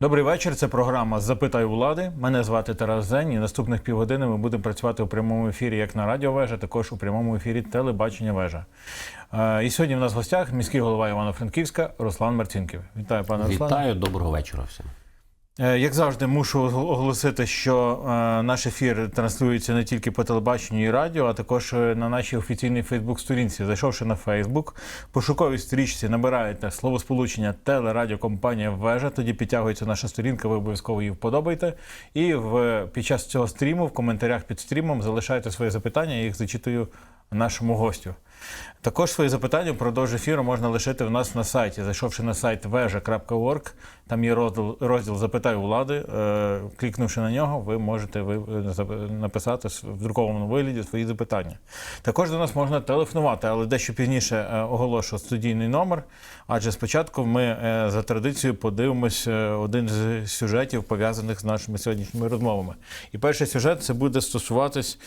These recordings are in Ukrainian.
Добрий вечір. Це програма Запитай влади. Мене звати Тарас Зень. І наступних півгодини ми будемо працювати у прямому ефірі як на Радіо Вежа, також у прямому ефірі телебачення Вежа. Е, І сьогодні в нас в гостях міський голова Івано-Франківська Руслан Марцінків. Вітаю, пане Руслан. Вітаю, доброго вечора всім. Е, Як завжди, мушу оголосити, що е, наш ефір транслюється не тільки по телебаченню і радіо, а також е, на нашій офіційній Фейсбук-сторінці. Зайшовши на Фейсбук, пошуковій стрічці набираєте словосполучення телерадіокомпанія Вежа. Тоді підтягується наша сторінка, ви обов'язково її вподобайте. І в під час цього стріму, в коментарях під стрімом, залишайте свої запитання, я їх зачитую нашому гостю. Також свої запитання впродовж ефіру можна лишити в нас на сайті. Зайшовши на сайт veja.org, там є розділ, розділ Запитай у влади. Е, клікнувши на нього, ви можете е, написати в друкованому вигляді свої запитання. Також до нас можна телефонувати, але дещо пізніше е, оголошу студійний номер. Адже спочатку ми за традицією подивимось один з сюжетів, пов'язаних з нашими сьогоднішніми розмовами. І перший сюжет це буде стосуватись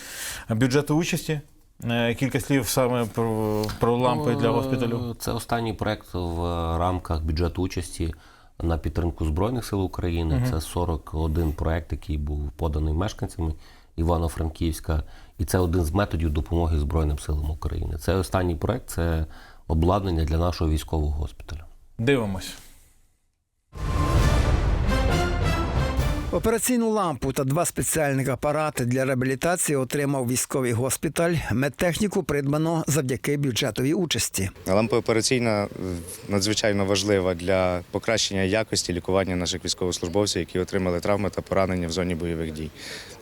бюджету участі. Е, Кілька слів саме про, про лампи для госпіталю. Ну, Це останній проект в рамках бюджету участі на підтримку Збройних сил України. Це 41 проект, який був поданий мешканцями Івано-Франківська. І це один з методів допомоги Збройним силам України. Це останній проект це обладнання для нашого військового госпіталю. Дивимось. Операційну лампу та два спеціальних апарати для реабілітації отримав військовий госпіталь. Медтехніку придбано завдяки бюджетовій участі. Лампа операційна е, надзвичайно важлива для покращення якості лікування наших військовослужбовців, які отримали травми та поранення в зоні бойових дій.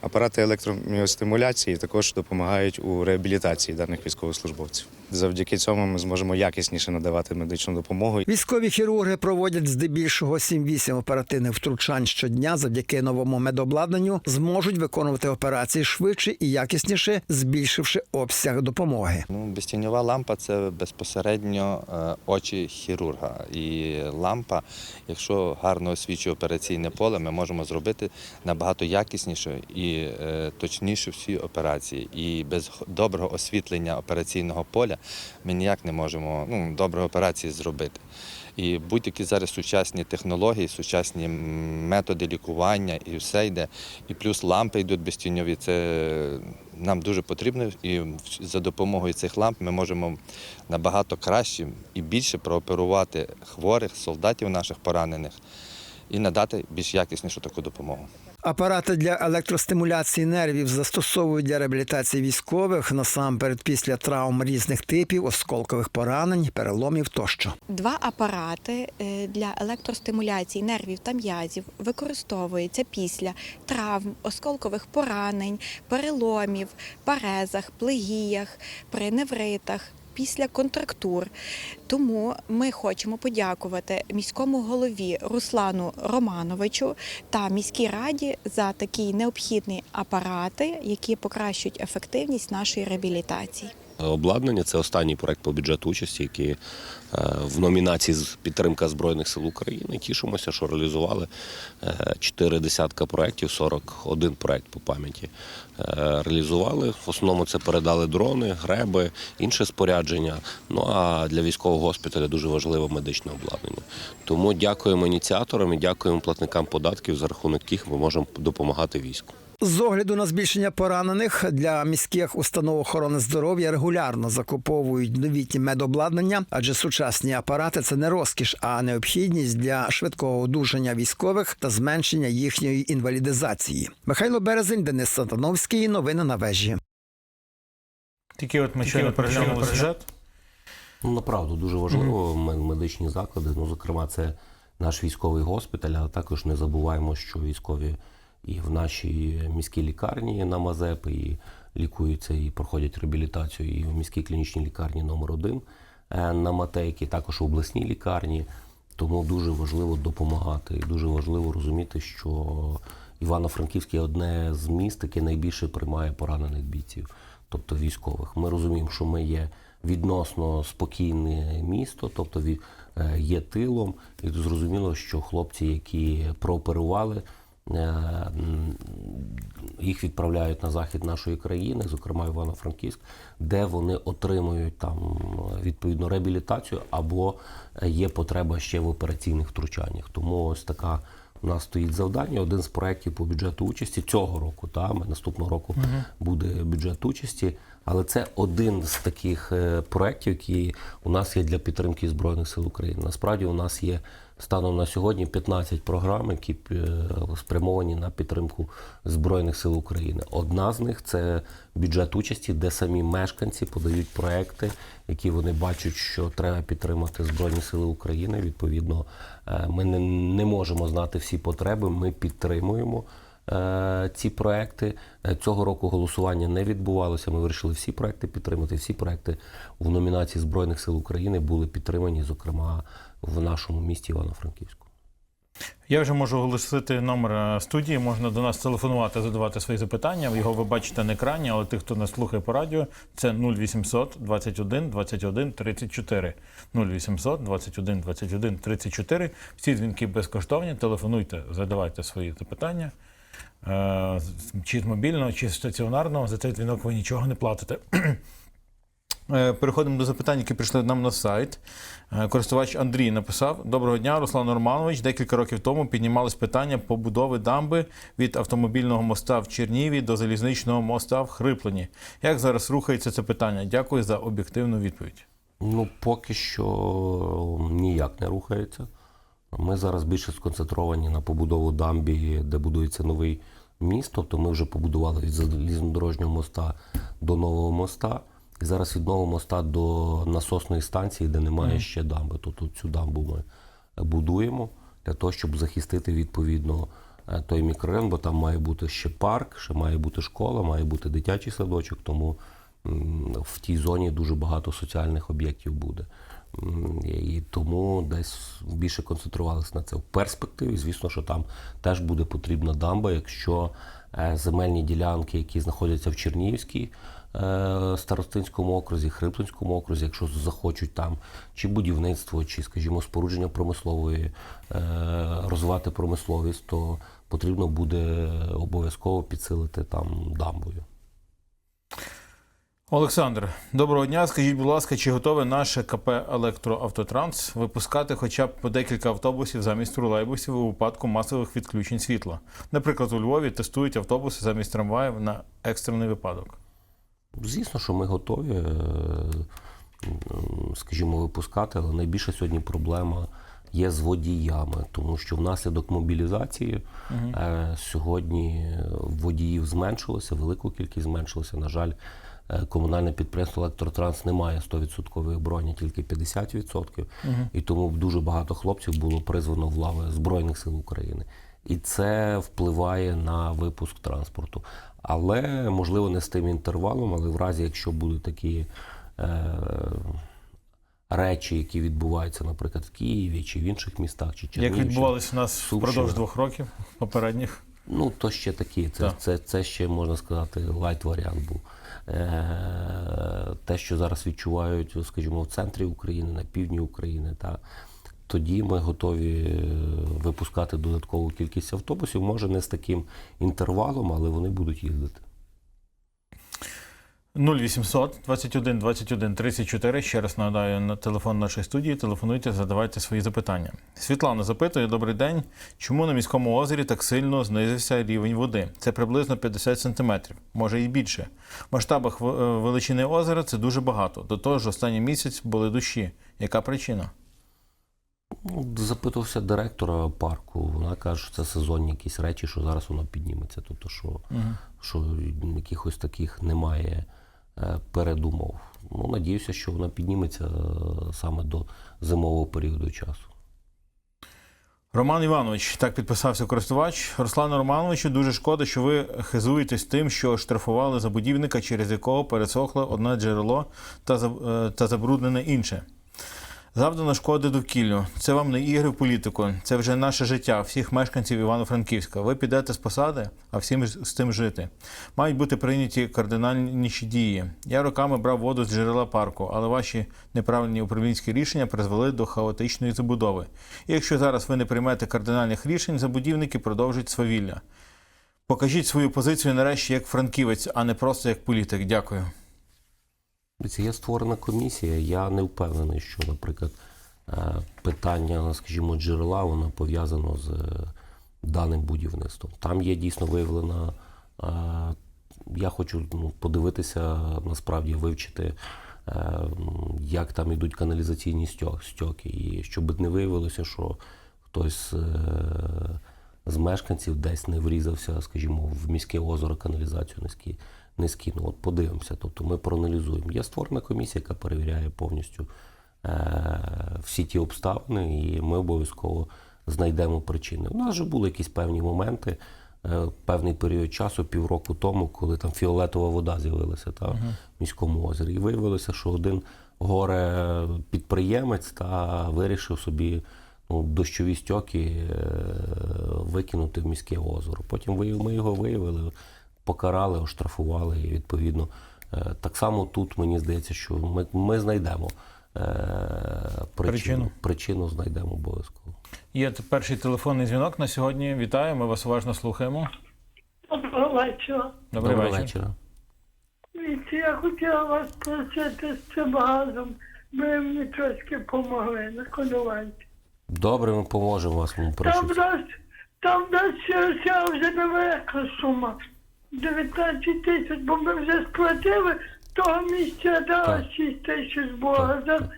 Апарати електроміостимуляції також допомагають у реабілітації даних військовослужбовців. Завдяки цьому ми зможемо якісніше надавати медичну допомогу. Військові хірурги проводять здебільшого 7-8 оперативних втручань щодня. Завдяки новому медобладнанню зможуть виконувати операції швидше і якісніше, збільшивши обсяг допомоги. Ну, безтіньова лампа це безпосередньо е, очі хірурга. І лампа, якщо гарно освічує операційне поле, ми можемо зробити набагато якісніше і е, точніше всі операції. І без доброго освітлення операційного поля ми ніяк не можемо ну, доброї операції зробити. І будь-які зараз сучасні технології, сучасні методи лікування і все йде. І плюс лампи йдуть безтіньові. Це нам дуже потрібно. І за допомогою цих ламп ми можемо набагато краще і більше прооперувати хворих, солдатів наших поранених і надати більш якіснішу таку допомогу. Апарати для електростимуляції нервів застосовують для реабілітації військових насамперед після травм різних типів, осколкових поранень, переломів тощо. Два апарати е, для електростимуляції нервів та м'язів використовуються після травм, осколкових поранень, переломів, парезах, плегіях, при невритах. Після контрактур. Тому ми хочемо подякувати міському голові Руслану Романовичу та міській раді за такі необхідні апарати, які покращують ефективність нашої реабілітації. Обладнання це останній проект по бюджету участі, який е, в номінації з підтримка Збройних сил України. Тішимося, що реалізували е, чотири десятка проєктів, 41 проект по пам'яті. Е, Реалізували. В основному це передали дрони, греби, інше спорядження. Ну а для військового госпіталя дуже важливе медичне обладнання. Тому дякуємо ініціаторам і дякуємо платникам податків, за рахунок яких ми можемо допомагати війську. З огляду на збільшення поранених для міських установ охорони здоров'я регулярно закуповують новітні медобладнання, адже сучасні апарати це не розкіш, а необхідність для швидкого одужання військових та зменшення їхньої інвалідизації. Михайло Березень, Денис Сатановський. Новини на вежі. Тільки от ми щойно переглянули сюжет. Ну, направду дуже важливо м- медичні заклади. Ну, зокрема, це наш військовий госпіталь, а також не забуваємо, що військові і в нашій міській лікарні на Мазепи і лікуються і проходять реабілітацію, і в міській клінічній лікарні номер 1 на Матейки, також в обласній лікарні. Тому дуже важливо допомагати. І дуже важливо розуміти, що Івано-Франківське є одне з міст, яке найбільше приймає поранених бійців, тобто військових. Ми розуміємо, що ми є відносно спокійне місто, тобто е, є тилом, і зрозуміло, що хлопці, які прооперували. Е, Їх відправляють на захід нашої країни, зокрема Івано-Франківськ, де вони отримують там відповідну реабілітацію або є потреба ще в операційних втручаннях. Тому ось така у нас стоїть завдання. Один з проєктів по бюджету участі цього року, та ми наступного року буде бюджет участі. Але це один з таких е, проєктів, які у нас є для підтримки Збройних сил України. Насправді у нас є станом на сьогодні 15 програм, які е, спрямовані на підтримку Збройних сил України. Одна з них це бюджет участі, де самі мешканці подають проекти, які вони бачать, що треба підтримати Збройні Сили України. Відповідно, е, ми не, можемо знати всі потреби. Ми підтримуємо ці проекти. Е, Цього року голосування не відбувалося. Ми вирішили всі проекти підтримати. Всі проекти в номінації Збройних сил України були підтримані, зокрема в нашому місті Івано-Франківську. Я вже можу оголосити номер е, студії. Можна до нас телефонувати, задавати свої запитання. Його ви бачите на екрані, але тих, хто нас слухає по радіо, це 0800 21 21 34. 0800 21 21 34. Всі дзвінки безкоштовні. Телефонуйте, задавайте свої запитання. Е, Чи з мобільного, чи з стаціонарного. За цей дзвінок ви нічого не платите. Е, Переходимо до запитань, які прийшли нам на сайт. Е, Користувач Андрій написав: Доброго дня, Руслан Романович. Декілька років тому піднімалось питання побудови дамби від автомобільного моста в Черніві до залізничного моста в Хриплені. Як зараз рухається це питання? Дякую за об'єктивну відповідь. Ну, поки що ніяк не рухається. Ми зараз більше сконцентровані на побудову дамбі, де будується новий міст. Тобто ми вже побудували від залізнодорожнього моста до нового моста. І зараз від нового моста до насосної станції, де немає ще дамби. Тобто цю дамбу ми будуємо для того, щоб захистити відповідно е, той мікрорайон, бо там має бути ще парк, ще має бути школа, має бути дитячий садочок. Тому в тій зоні дуже багато соціальних об'єктів буде. І тому десь більше концентрувалися на це в перспективі. Звісно, що там теж буде потрібна дамба, якщо е, земельні ділянки, які знаходяться в Чернігівській е, старостинському окрузі, Хриплинському окрузі, якщо захочуть там чи будівництво, чи, скажімо, спорудження промислової, е, розвивати промисловість, то потрібно буде обов'язково підсилити там дамбою. Олександр, доброго дня. Скажіть, будь ласка, чи готове наше КП Електроавтотранс випускати хоча б по декілька автобусів замість тролейбусів у випадку масових відключень світла? Наприклад, у Львові тестують автобуси замість трамваїв на екстрений випадок. Звісно, що ми готові, е, скажімо, випускати, але найбільша сьогодні проблема є з водіями, тому що внаслідок мобілізації е, сьогодні водіїв зменшилося, велику кількість зменшилося. На жаль, комунальне підприємство Електротранс не має 100% озброєння, тільки 50%. І тому дуже багато хлопців було призвано в лави Збройних сил України. І це впливає на випуск транспорту. Але можливо не з тим інтервалом, але в разі, якщо будуть такі е, речі, які відбуваються, наприклад, в Києві чи в інших містах, чи Як Чернігівщині, відбувалось у нас впродовж двох років попередніх. Ну, то ще такі. Це, Так. це, це ще можна сказати лайт варіант був. Е, те, що зараз відчувають, скажімо, в центрі України, на півдні України, та тоді ми готові е, випускати додаткову кількість автобусів. Може, не з таким інтервалом, але вони будуть їздити. 0800 21 21 34. Ще раз нагадаю на телефон нашої студії. Телефонуйте, задавайте свої запитання. Світлана запитує: добрий день. Чому на міському озері так сильно знизився рівень води? Це приблизно 50 сантиметрів, може і більше. В масштабах е, величини озера це дуже багато. До того ж, останній місяць були дощі. Яка причина? Запитувався директора парку. Вона каже, що це сезонні якісь речі, що зараз воно підніметься. Тобто, що, що якихось таких немає передумов. Ну, надіюся, що вона підніметься е, саме до зимового періоду часу. Роман Іванович, так підписався користувач. Руслану Романовичу, дуже шкода, що ви хизуєтесь тим, що штрафували забудівника, через якого пересохло одне джерело та, е, та забруднене інше. Завдано шкоди довкіллю. Це вам не ігри в політику, це вже наше життя, всіх мешканців Івано-Франківська. Ви підете з посади, а всім з тим жити. Мають бути прийняті кардинальніші дії. Я роками брав воду з джерела парку, але ваші неправильні управлінські рішення призвели до хаотичної забудови. І якщо зараз ви не приймете кардинальних рішень, забудівники продовжують свавілля. Покажіть свою позицію нарешті як франківець, а не просто як політик. Дякую. Є створена комісія. Я не впевнений, що, наприклад, е, питання, скажімо, джерела, воно пов'язано з е, даним будівництвом. Там є дійсно виявлена. е, Я хочу ну, подивитися, насправді вивчити, як там ідуть каналізаційні стьо- стьоки, і щоб не виявилося, що хтось з мешканців десь не врізався, скажімо, в міське озеро каналізацію не, не. От подивимося. Тобто ми проаналізуємо. Є створена комісія, яка перевіряє повністю е, всі ті обставини, і ми обов'язково знайдемо причини. У нас вже були якісь певні моменти, е, певний період часу, півроку тому, коли там фіолетова вода з'явилася та, в міському озері. І виявилося, що один горе підприємець та вирішив собі ну, дощові стьоки е, викинути в міське озеро. Потім ми його виявили, покарали, оштрафували і відповідно. е, Так само тут мені здається, що ми, ми знайдемо е, причину. Причину. Причину знайдемо обов'язково. Є перший телефонний дзвінок на сьогодні. Вітаю, ми вас уважно слухаємо. Доброго вечора. Добрий Доброго вечора. Дивіться, я хотіла вас просити з цим газом, ви мені трошки допомогли на конуванці. Добре, ми поможемо вас. Ми Там в нас, там в нас ще, ще вже невелика сума. 19 тисяч, бо ми вже сплатили, того місця дала Так. 6 тисяч Бога. За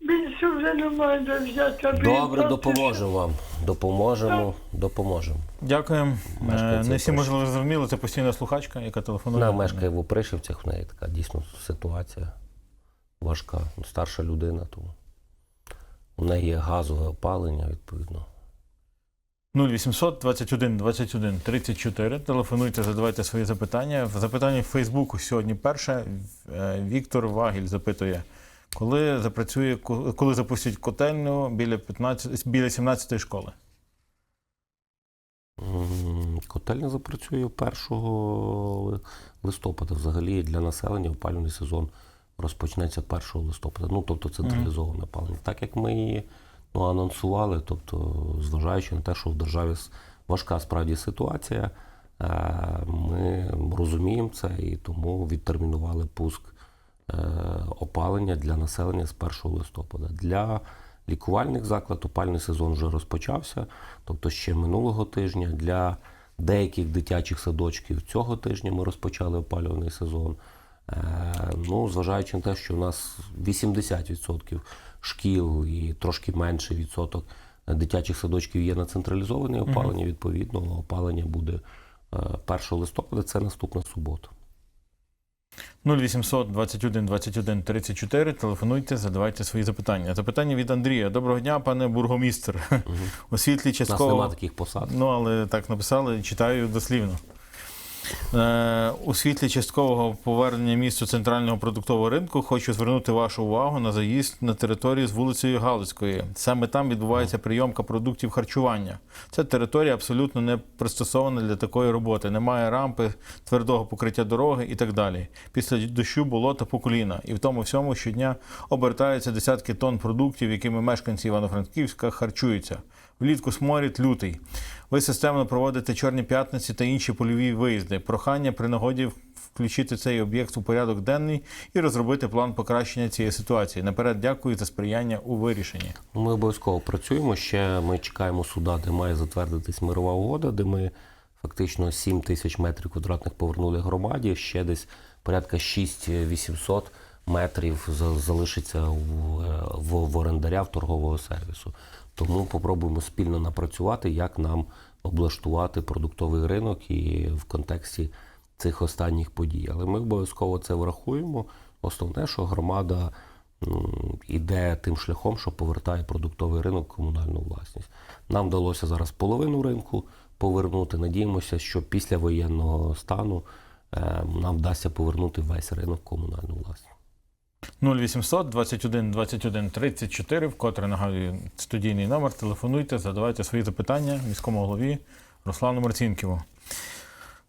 більше вже немає де взяти. він Добре, допоможемо вам. Допоможемо, допоможемо. Дякуємо. Е, Не всі можливо зрозуміли, це постійна слухачка, яка телефонує. Вона мешкає в Опришівцях, в неї така дійсно ситуація важка. Старша людина, тому у неї є газове опалення, відповідно. 0800 21 21 34. Телефонуйте, задавайте свої запитання. В запитанні в Фейсбуку сьогодні перше. Е, Віктор Вагіль запитує, коли запрацює, ко- коли запустять котельню біля 15, біля 17 школи. Котельня запрацює 1 листопада. Взагалі для населення опалювальний сезон розпочнеться 1 листопада. Ну, тобто централізоване опалення. Так як ми її ну, анонсували, тобто, зважаючи на те, що в державі важка справді ситуація, е, ми розуміємо це і тому відтермінували пуск е, опалення для населення з 1 листопада. Для лікувальних закладів опальний сезон вже розпочався, тобто ще минулого тижня. Для деяких дитячих садочків цього тижня ми розпочали опалювальний сезон. Е, Ну, зважаючи на те, що у нас 80% шкіл і трошки менший відсоток дитячих садочків є на централізоване опалення, відповідно, опалення буде е, 1 листопада, це наступна субота. 0800 21 21 34. Телефонуйте, задавайте свої запитання. Запитання від Андрія. Доброго дня, пане бургомістр. У світлі У нас частково. немає таких посад. Ну, але так написали, читаю дослівно. Е, у світлі часткового повернення місту центрального продуктового ринку хочу звернути вашу увагу на заїзд на територію з вулицею Галицької. Саме там відбувається прийомка продуктів харчування. Ця територія абсолютно не пристосована для такої роботи. Немає рампи, твердого покриття дороги і так далі. Після дощу болота по коліна. І в тому всьому щодня обертаються десятки тонн продуктів, якими мешканці Івано-Франківська харчуються. Влітку сморід лютий. Ви системно проводите чорні п'ятниці та інші польові виїзди. Прохання при нагоді включити цей об'єкт у порядок денний і розробити план покращення цієї ситуації. Наперед дякую за сприяння у вирішенні. Ми обов'язково працюємо. Ще ми чекаємо суда, де має затвердитись мирова угода, де ми фактично 7 тисяч метрів квадратних повернули громаді. Ще десь порядка 6-800 метрів залишиться в, е, в, в орендаря в торгового сервісу. Тому попробуємо спільно напрацювати, як нам облаштувати продуктовий ринок і в контексті цих останніх подій. Але ми обов'язково це врахуємо. Основне, що громада м, іде тим шляхом, що повертає продуктовий ринок в комунальну власність. Нам вдалося зараз половину ринку повернути. Надіємося, що після воєнного стану е, нам вдасться повернути весь ринок в комунальну власність. 0800 21 21 34, вкотре нагадую студійний номер. Телефонуйте, задавайте свої запитання міському голові Руслану Марцінківу.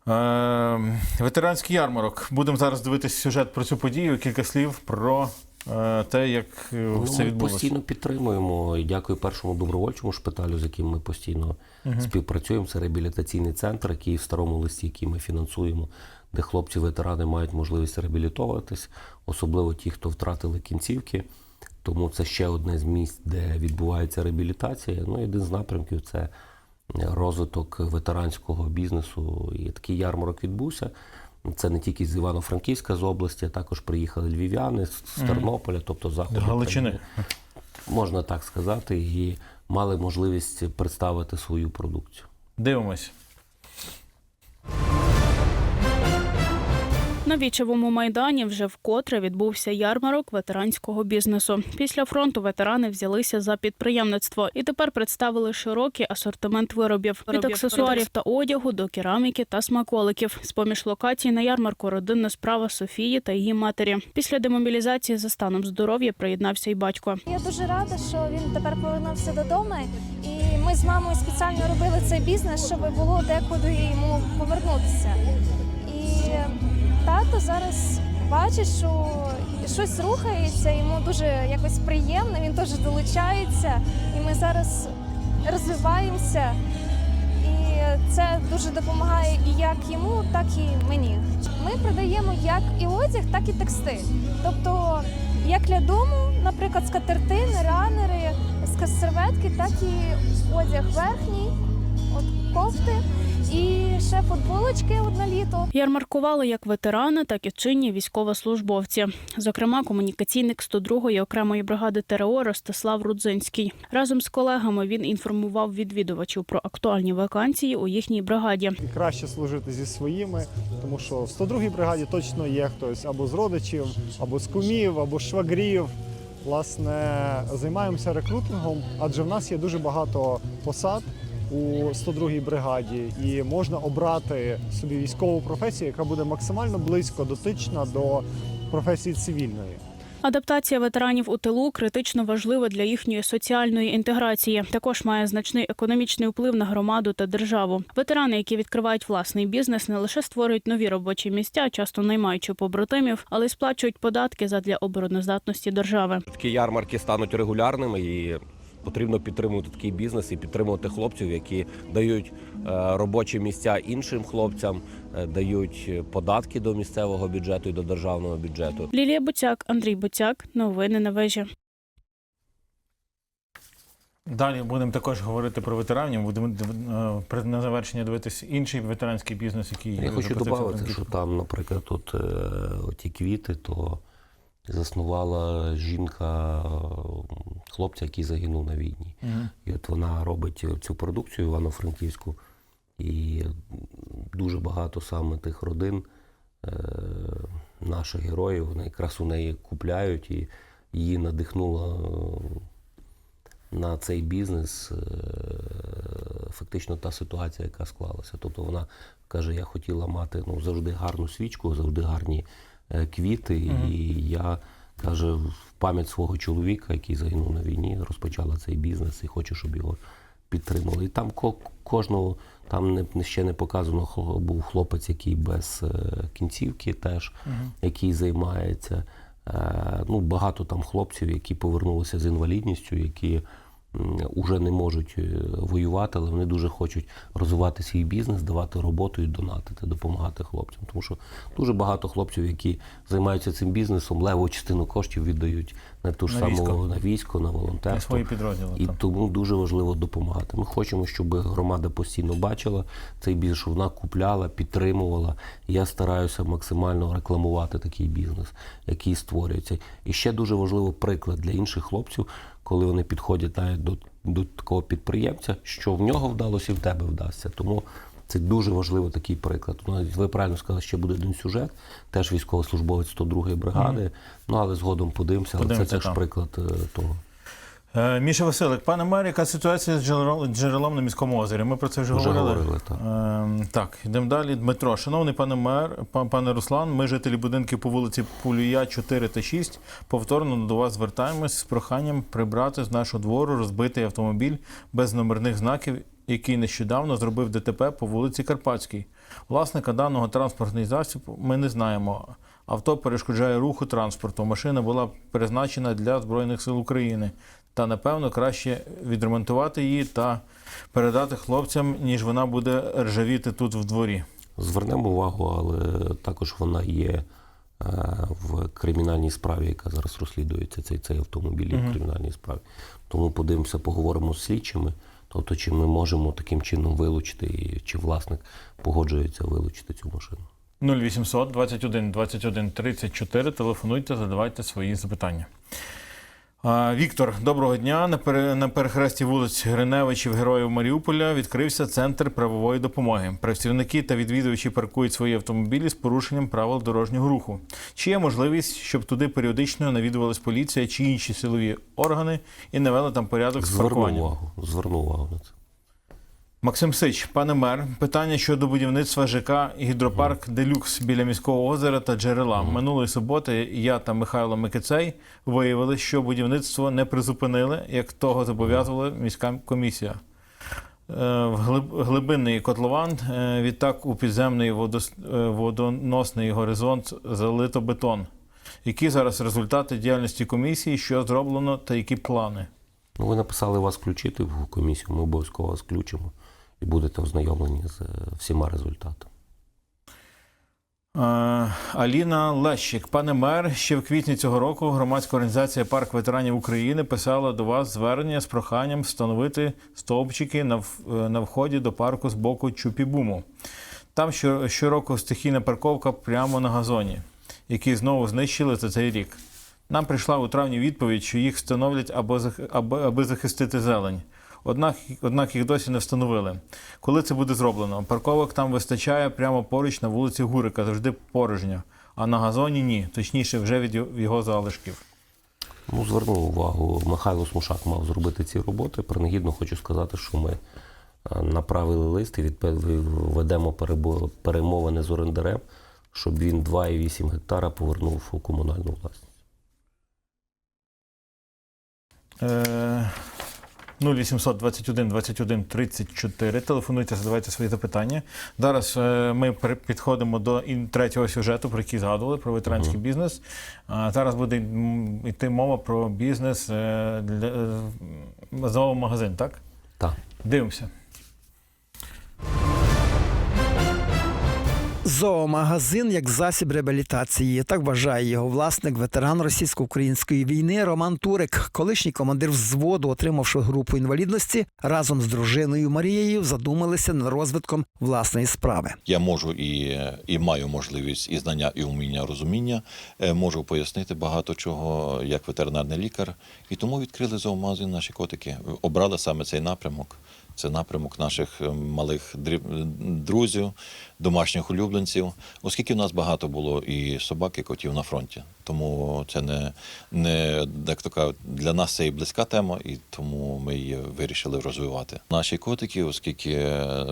Е, ветеранський ярмарок. Будемо зараз дивитися сюжет про цю подію. Кілька слів про е, те, як е, Ну, це ми постійно підтримуємо і дякую першому добровольчому шпиталю, з яким ми постійно співпрацюємо. Це реабілітаційний центр, який в старому листі, який ми фінансуємо, де хлопці-ветерани мають можливість реабілітовуватись, особливо ті, хто втратили кінцівки. Тому це ще одне з місць, де відбувається реабілітація. Ну, один з напрямків це розвиток ветеранського бізнесу. І такий ярмарок відбувся. Це не тільки з Івано-Франківська з області, а також приїхали львів'яни з Тернополя, тобто заходу. Галичини. Можна так сказати, і мали можливість представити свою продукцію. Дивимось. На вічевому майдані вже вкотре відбувся ярмарок ветеранського бізнесу. Після фронту ветерани взялися за підприємництво і тепер представили широкий асортимент виробів від аксесуарів та одягу до кераміки та смаколиків. З поміж локацій на ярмарку родинна справа Софії та її матері. Після демобілізації за станом здоров'я приєднався й батько. Я дуже рада, що він тепер повернувся додому. І ми з мамою спеціально робили цей бізнес, щоб було декуди йому повернутися. Тато зараз бачить, що щось рухається, йому дуже якось приємно, він теж долучається. І ми зараз розвиваємося. І це дуже допомагає і як йому, так і мені. Ми продаємо як і одяг, так і текстиль. Тобто, як для дому, наприклад, скатертини, ранери, серветки, так і одяг верхній, от кофти і ще футболочки от на літо. Ярмаркували як ветерани, так і чинні військовослужбовці. Зокрема, комунікаційник 102-ї окремої бригади ТРО Ростислав Рудзинський. Разом з колегами він інформував відвідувачів про актуальні вакансії у їхній бригаді. і краще служити зі своїми, тому що в 102-й бригаді точно є хтось або з родичів, або з кумів, або з швагрів. Власне, займаємося рекрутингом, адже в нас є дуже багато посад у 102-й бригаді, і можна обрати собі військову професію, яка буде максимально близько дотична до професії цивільної. Адаптація ветеранів у тилу критично важлива для їхньої соціальної інтеграції. Також має значний економічний вплив на громаду та державу. Ветерани, які відкривають власний бізнес, не лише створюють нові робочі місця, часто наймаючи побратимів, але й сплачують податки задля обороноздатності держави. такі ярмарки стануть регулярними і потрібно підтримувати такий бізнес і підтримувати хлопців, які дають е, робочі місця іншим хлопцям, е, дають податки до місцевого бюджету і до державного бюджету. Лілія Буцяк, Андрій Буцяк. Новини на вежі. Далі будемо також говорити про ветеранів. Будемо е, на завершення дивитися інший ветеранський бізнес, який Я хочу додати, що там, наприклад, е, ті квіти, то заснувала жінка е, хлопця, який загинув на війні. Мгм. І от вона робить цю продукцію Івано-Франківську. І дуже багато саме тих родин, е, наших героїв, вони якраз у неї купляють і її надихнуло е, на цей бізнес фактично та ситуація, яка склалася. Тобто вона каже, я хотіла мати ну, завжди гарну свічку, завжди гарні е, квіти. І я каже, в пам'ять свого чоловіка, який загинув на війні, розпочала цей бізнес і хочу, щоб його підтримали. І там ко- кожного там не, ще не показано, був хлопець, який без е, кінцівки теж, який займається. Е, ну, багато там хлопців, які повернулися з інвалідністю, які вже не можуть е, воювати, але вони дуже хочуть розвивати свій бізнес, давати роботу і донатити, допомагати хлопцям. Тому що дуже багато хлопців, які займаються цим бізнесом, леву частину коштів віддають на ту ж На саму військо. на військо, на На волонтерство. свої підрозділи. І так. тому дуже важливо допомагати. Ми хочемо, щоб громада постійно бачила цей бізнес, щоб вона купляла, підтримувала. Я стараюся максимально рекламувати такий бізнес, який створюється. І ще дуже важливий приклад для інших хлопців, коли вони підходять навіть до, до такого підприємця, що в нього вдалося, і в тебе вдасться. Тому це дуже важливий такий приклад. Ну, Ви правильно сказали, ще буде один сюжет, теж військовослужбовець 102-ї бригади. Ну але згодом подивимося, але це теж приклад е, того. Е, Міша Василик, пане мер, яка ситуація з джерелом, на міському озері? Ми про це вже, Вже говорили. говорили, так. Ем, так, йдемо далі. Дмитро, шановний пане мер, пан- пане Руслан, ми, жителі будинків по вулиці Пулюя 4 та 6, повторно до вас звертаємось з проханням прибрати з нашого двору розбитий автомобіль без номерних знаків, який нещодавно зробив ДТП по вулиці Карпатській. Власника даного транспортний засіб ми не знаємо. Авто перешкоджає руху транспорту. Машина була призначена для Збройних сил України. Та напевно краще відремонтувати її та передати хлопцям, ніж вона буде ржавіти тут в дворі. Звернемо увагу, але також вона є е, в кримінальній справі, яка зараз розслідується. Цей, цей автомобіль є в кримінальній справі. Тому подивимося, поговоримо з слідчими. Тобто, чи ми можемо таким чином вилучити, і чи власник погоджується вилучити цю машину. 0800 21 21 34. Телефонуйте, задавайте свої запитання. Віктор, доброго дня. На, пере, на перехресті вулиць Гриневичів, Героїв Маріуполя відкрився центр правової допомоги. Працівники та відвідувачі паркують свої автомобілі з порушенням правил дорожнього руху. Чи є можливість, щоб туди періодично навідувалась поліція чи інші силові органи і навели там порядок з Зверну увагу, зверну увагу на це. Максим Сич, пане мер, питання щодо будівництва ЖК гідропарк Делюкс біля міського озера та джерела. Минулої суботи я та Михайло Микицей виявили, що будівництво не призупинили, як того зобов'язувала міська комісія. Е, в глибинний котлован, е, відтак у підземний е, водоносний горизонт залито бетон. Які зараз результати діяльності комісії, що зроблено та які плани? Ну, ви написали вас включити в комісію, ми обов'язково вас включимо і будете ознайомлені з е, всіма результатами. Е, Аліна Лещик, пане мер, ще в квітні цього року громадська організація Парк ветеранів України писала до вас звернення з проханням встановити стовпчики на, е, вході до парку з боку Чупібуму. Там що- щороку стихійна парковка прямо на газоні, який знову знищили за цей рік. Нам прийшла у травні відповідь, що їх встановлять аби захистити зелень. Однак, однак їх досі не встановили. Коли це буде зроблено? Парковок там вистачає прямо поруч на вулиці Гурика, завжди порожньо. А на газоні ні, точніше, вже від його- залишків. Ну, зверну увагу, Михайло Смушак мав зробити ці роботи. Принагідно хочу сказати, що ми е, направили лист і ведемо перемовини з орендарем, щоб він 2,8 гектара повернув у комунальну власність. Е, 0800 21 21 34. Телефонуйте, задавайте свої запитання. Зараз е, ми підходимо до третього сюжету, про який згадували, про ветеранський бізнес. А зараз буде йти мова про бізнес е, для е, зоомагазин, так? Так. Дивимося. Зоомагазин як засіб реабілітації. Так вважає його власник, ветеран російсько-української війни Роман Турик, колишній командир взводу, отримавши групу інвалідності, разом з дружиною Марією задумалися над розвитком власної справи. Я можу і, і маю можливість і знання, і вміння, розуміння, е, можу пояснити багато чого як ветеринарний лікар. І тому відкрили зоомагазин наші котики. Обрали саме цей напрямок. Це напрямок наших е, малих друзів, домашніх улюбленців, оскільки в нас багато було і собак, і котів на фронті. Тому це не, не як то кажуть, для нас це і близька тема, і тому ми її вирішили розвивати. Наші котики, оскільки е,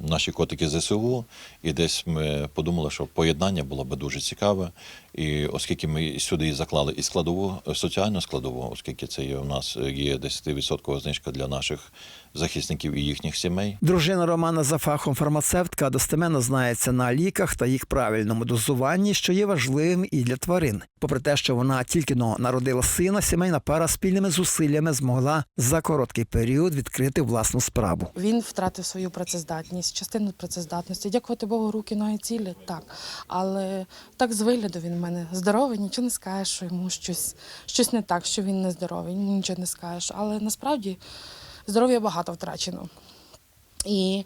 наші котики ЗСУ, і десь ми подумали, що поєднання було би дуже цікаве. І оскільки ми сюди заклали і складову, е, соціальну складову, оскільки це є у нас е, є 10% знижка для наших захисників і їхніх сімей. Дружина Романа за фахом фармацевтка достеменно знається на ліках та їх правильному дозуванні, що є важливим і для тварин. Попри те, що вона тільки но народила сина, сімейна пара спільними зусиллями змогла за короткий період відкрити власну справу. Він втратив свою працездатність, частину працездатності. Дякувати Богу, руки, ноги цілі, так. Але так з вигляду він мене здоровий, нічого не скажеш, що йому щось, щось не так, що він не здоровий, нічого не скажеш. Але насправді здоров'я багато втрачено. І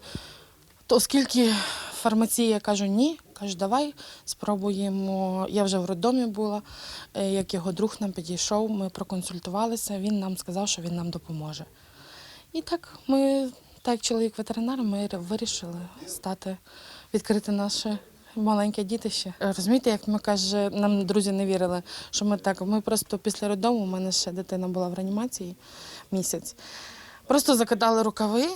то, оскільки фармація, кажу, ні, кажу, давай спробуємо. Я вже в роддомі була, е, як його друг нам підійшов, ми проконсультувалися, він нам сказав, що він нам допоможе. І так ми, так як чоловік ветеринар, ми вирішили стати, відкрити наше маленьке дітище. Е, Розумієте, як ми каже, нам друзі не вірили, що ми так. Ми просто після роддому, у мене ще дитина була в реанімації місяць. Просто закидали рукави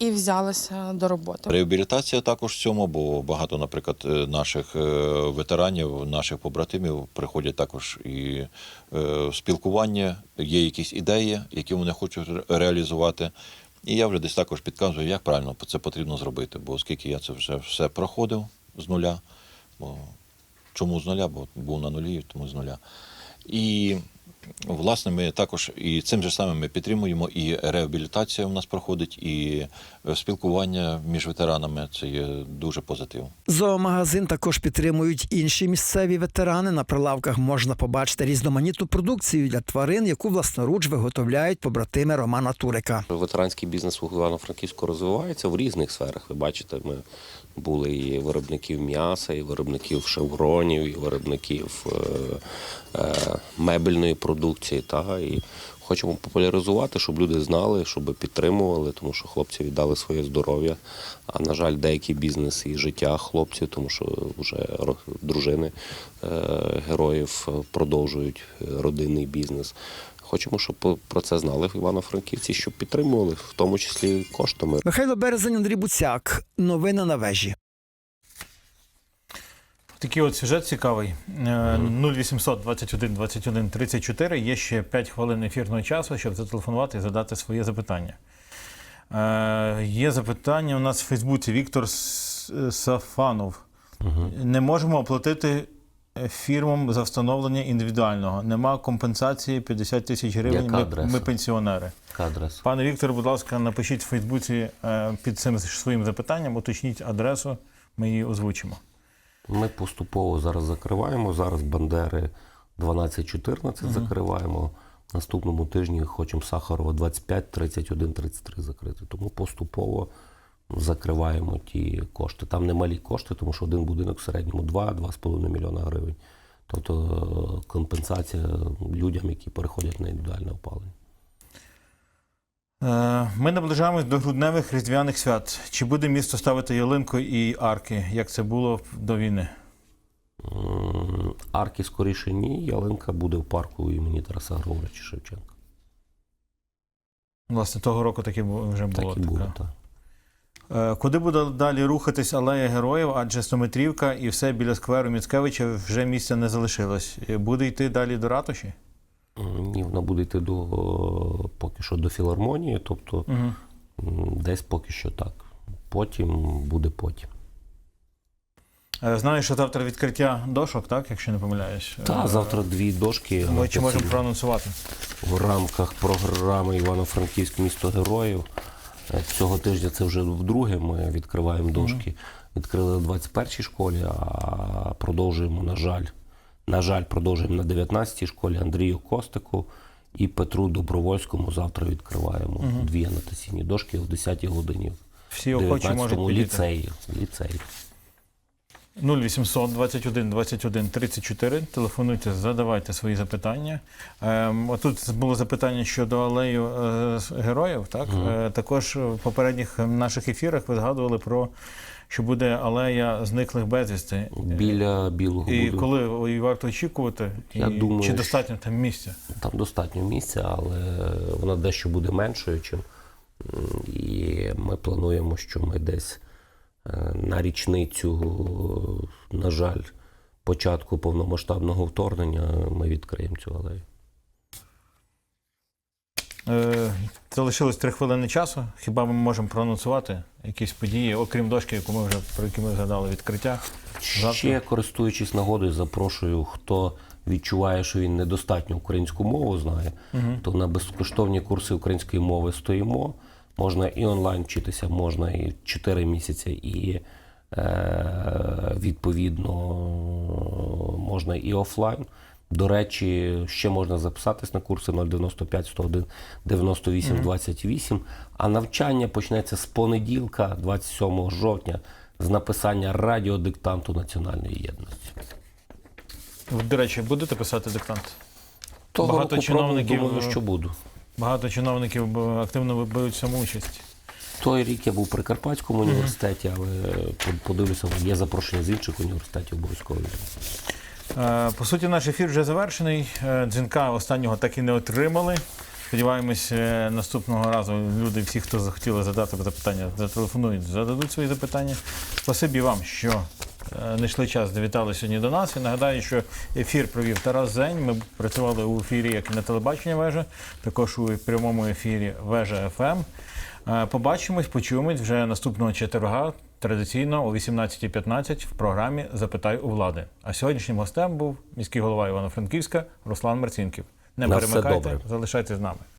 і взялися до роботи. Реабілітація також в цьому, бо багато, наприклад, е, наших е, ветеранів, наших побратимів приходять також і е, спілкування, є якісь ідеї, які вони хочуть реалізувати. І я вже десь також підказую, як правильно це потрібно зробити. Бо оскільки я це вже все проходив з нуля, бо чому з нуля? Бо був на нулі, тому з нуля. І Власне, ми також і цим же самим ми підтримуємо, і реабілітація у нас проходить, і е, спілкування між ветеранами це є дуже позитивно. Зоомагазин також підтримують інші місцеві ветерани. На прилавках можна побачити різноманітну продукцію для тварин, яку власноруч виготовляють побратими Романа Турика. Ветеранський бізнес у Івано-Франківську розвивається в різних сферах. Ви бачите, ми були і виробників м'яса, і виробників шевронів, і виробників е, е, мебельної продукції. Та, і хочемо популяризувати, щоб люди знали, щоб підтримували, тому що хлопці віддали своє здоров'я. А на жаль, деякий бізнес і життя хлопців, тому що вже дружини е, героїв продовжують е, родинний бізнес. Хочемо, щоб про це знали в Івано-Франківці, щоб підтримували, в тому числі коштами. Михайло Березень, Андрій Буцяк. Новини на вежі. Такий от сюжет цікавий. Е, 0800 21 21 34. Є ще 5 хвилин ефірного часу, щоб зателефонувати і задати своє запитання. Е, Є запитання у нас в Фейсбуці Віктор Сафанов. Не можемо оплатити фірмам за встановлення індивідуального. Нема компенсації 50 тисяч гривень. Яка Ми, адреса? ми пенсіонери. Адрес. Пане Віктор, будь ласка, напишіть в Фейсбуці е, під цим своїм запитанням, уточніть адресу, ми її озвучимо. Ми поступово зараз закриваємо. Зараз Бандери 12-14 закриваємо. Наступному тижні хочемо Сахарова 25, 31, 33 закрити. Тому поступово закриваємо ті кошти. Там немалі кошти, тому що один будинок в середньому 2-2,5 мільйона гривень. Тобто е, компенсація людям, які переходять на індивідуальне опалення. Е, Ми наближаємось до грудневих різдвяних свят. Чи буде місто ставити ялинку і арки, як це було до війни? Арки скоріше ні, ялинка буде в парку імені Тараса Григоровича Шевченка. Власне, того року таке вже було. Так і така. так. Е, Куди буде далі рухатись алея героїв, адже стометрівка і все біля скверу Міцкевича вже місця не залишилось. Е, Буде йти далі до ратуші? Ні, вона буде йти до поки що до філармонії, тобто Угу. десь поки що так. Потім буде потім. Е, Знаю, що завтра відкриття дошок, так, якщо не помиляюсь. Та Е, завтра дві дошки Ми чи можемо проанонсувати? в рамках програми Івано-Франківськ місто героїв. Цього тижня це вже вдруге. Ми відкриваємо дошки. Відкрили в 21-й школі, а продовжуємо, на жаль, на жаль, продовжуємо на 19-й школі Андрію Костику і Петру Добровольському. Завтра відкриваємо дві анотаційні дошки о 10-й годині. Всі охочі можуть 19-му ліцеї. ліцеї. 0800 21 21 34. Телефонуйте, задавайте свої запитання. Ем, отут було запитання щодо алею е, героїв. Так е, також в попередніх наших ефірах ви згадували про що буде алея зниклих безвісти. Біля білого І будинку. коли її варто очікувати, Я і думаю, чи достатньо там місця? Там достатньо місця, але вона дещо буде меншою, чим і ми плануємо, що ми десь е, на річницю, на жаль, початку повномасштабного вторгнення ми відкриємо цю алею. Е, Залишилось три хвилини часу. Хіба ми можемо проанонсувати якісь події, окрім дошки, яку ми вже про які ми згадали відкриття? Завтра. Ще користуючись нагодою, запрошую, хто відчуває, що він недостатньо українську мову знає, то на безкоштовні курси української мови стоїмо. Можна і онлайн вчитися, можна і 4 місяці, і е, відповідно можна і офлайн. До речі, ще можна записатись на курси 095 101 98 28. А навчання почнеться з понеділка, 27 жовтня, з написання радіодиктанту національної єдності. До речі, будете писати диктант? Того Багато року чиновників, пробую, думаю, що буду. Багато чиновників активно беруть самоучасть. Той рік я був при Карпатському університеті, але по- подивлюся, є запрошення з інших університетів обов'язково. Е, По суті, наш ефір вже завершений. Е, Дзвінка останнього так і не отримали. Сподіваємось, е, наступного разу люди, всі, хто захотіли задати запитання, зателефонують, зададуть свої запитання. Спасибі вам, що е, знайшли час, завітали сьогодні до нас. І нагадаю, що ефір провів Тарас Зень. Ми працювали у ефірі, як і на телебаченні вежа, також у прямому ефірі Вежа ФМ. Е, Побачимось, почуємось вже наступного четверга, традиційно о 18.15 в програмі Запитай у влади. А сьогоднішнім гостем був міський голова Івано-Франківська Руслан Марцінків. Не На перемикайте, залишайтесь з нами.